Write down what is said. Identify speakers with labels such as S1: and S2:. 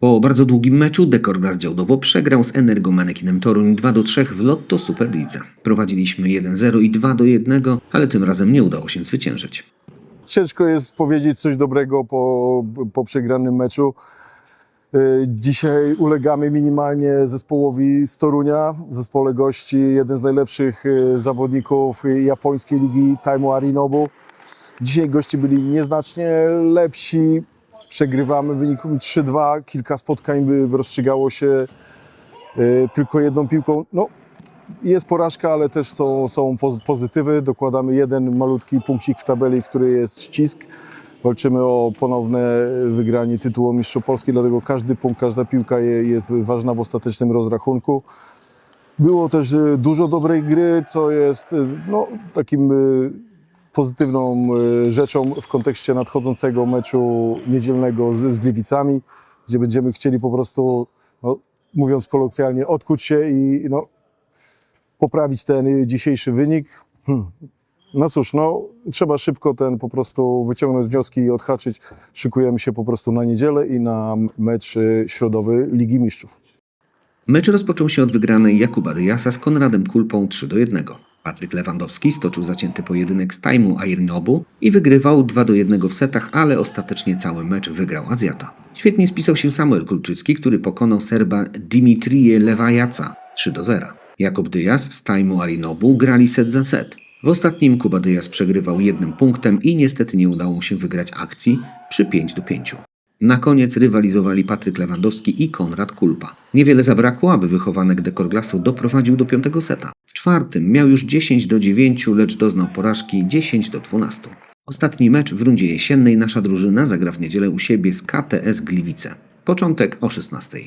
S1: Po bardzo długim meczu Dekorglas Działdowo przegrał z Energomanekinem Toruń 2 do 3 w Lotto Superlidze. Prowadziliśmy 1-0 i 2 do 1, ale tym razem nie udało się zwyciężyć.
S2: Ciężko jest powiedzieć coś dobrego po, po przegranym meczu. Y, Dzisiaj ulegamy minimalnie zespołowi z Torunia, zespole gości, jeden z najlepszych y, zawodników japońskiej ligi Taimu Arinobu. Dzisiaj goście byli nieznacznie lepsi, przegrywamy wynikiem 3-2, kilka spotkań by rozstrzygało się y, tylko jedną piłką. No, jest porażka, ale też są, są poz- pozytywy. Dokładamy jeden malutki punkcik w tabeli, w której jest ścisk. Walczymy o ponowne wygranie tytułu Mistrza Polski, dlatego każdy punkt, każda piłka je, jest ważna w ostatecznym rozrachunku. Było też y, dużo dobrej gry, co jest y, no, takim pozytywną y, rzeczą w kontekście nadchodzącego meczu niedzielnego z, z Gliwicami, gdzie będziemy chcieli po prostu, no, mówiąc kolokwialnie, odkuć się i no, poprawić ten dzisiejszy wynik. Hmm. No cóż, no, trzeba szybko ten po prostu wyciągnąć wnioski i odhaczyć. Szykujemy się po prostu na niedzielę i na mecz y, środowy Ligi Mistrzów.
S1: Mecz rozpoczął się od wygranej Jakuba Dyasa z Konradem Kulpą 3 do 1. Patryk Lewandowski stoczył zacięty pojedynek z Taimu Airnobu i wygrywał 2 do 1 w setach, ale ostatecznie cały mecz wygrał Azjata. Świetnie spisał się Samuel Kulczycki, który pokonał Serba Dimitrije Lewajaca 3 do 0. Jakub Dyas z Taimu Arinobu grali set za set. W ostatnim Kuba Dyas przegrywał jednym punktem i niestety nie udało mu się wygrać akcji przy 5 do 5. Na koniec rywalizowali Patryk Lewandowski i Konrad Kulpa. Niewiele zabrakło, aby wychowanek Dekorglasu doprowadził do piątego seta. W czwartym miał już 10 do 9, lecz doznał porażki 10 do 12. Ostatni mecz w rundzie jesiennej nasza drużyna zagra w niedzielę u siebie z KTS Gliwice. Początek o 16.